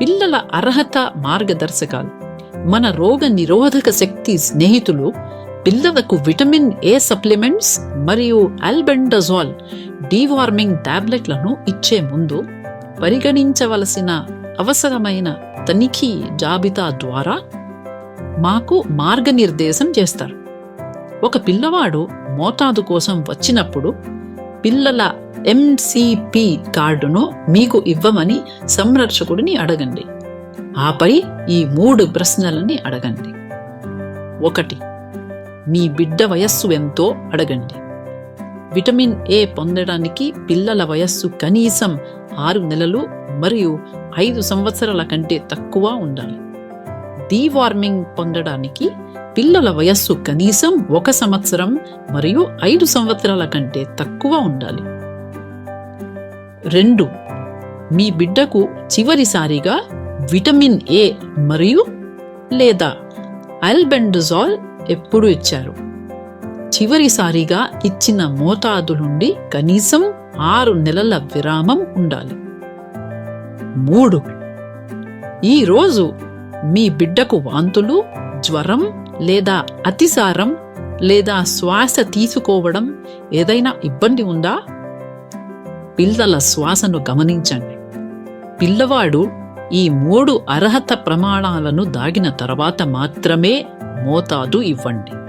పిల్లల అర్హత మార్గదర్శకాలు. మన రోగ నిరోధక శక్తి స్నేహితులు పిల్లలకు విటమిన్ ఏ సప్లిమెంట్స్ మరియు ఆల్బెండజాల్ డీవార్మింగ్ టాబ్లెట్లను ఇచ్చే ముందు పరిగణించవలసిన అవసరమైన తనిఖీ జాబితా ద్వారా మాకు మార్గనిర్దేశం చేస్తారు. ఒక పిల్లవాడు మోతాదు కోసం వచ్చినప్పుడు పిల్లల ఎంసిపి కార్డును మీకు ఇవ్వమని సంరక్షకుడిని అడగండి. ఆపై ఈ మూడు ప్రశ్నలని అడగండి. ఒకటి మీ బిడ్డ వయస్సు ఎంతో అడగండి. విటమిన్ ఏ పొందడానికి పిల్లల వయస్సు కనీసం ఆరు నెలలు మరియు ఐదు సంవత్సరాల కంటే తక్కువ ఉండాలి. డీవార్మింగ్ పొందడానికి పిల్లల వయస్సు కనీసం ఒక సంవత్సరం మరియు ఐదు సంవత్సరాల కంటే తక్కువ ఉండాలి. రెండు. మీ బిడ్డకు చివరిసారిగా విటమిన్ ఏ మరియు లేదా అల్బెండజాల్ ఎప్పుడు ఇచ్చారు. చివరిసారిగా ఇచ్చిన మోతాదు నుండి కనీసం ఆరు నెలల విరామం ఉండాలి. మూడు. ఈరోజు మీ బిడ్డకు వాంతులు జ్వరం లేదా అతిసారం లేదా శ్వాస తీసుకోవడం ఏదైనా ఇబ్బంది ఉందా? పిల్లల శ్వాసను గమనించండి. పిల్లవాడు ఈ మూడు అర్హత ప్రమాణాలను దాగిన తర్వాత మాత్రమే మోతాదు ఇవ్వండి.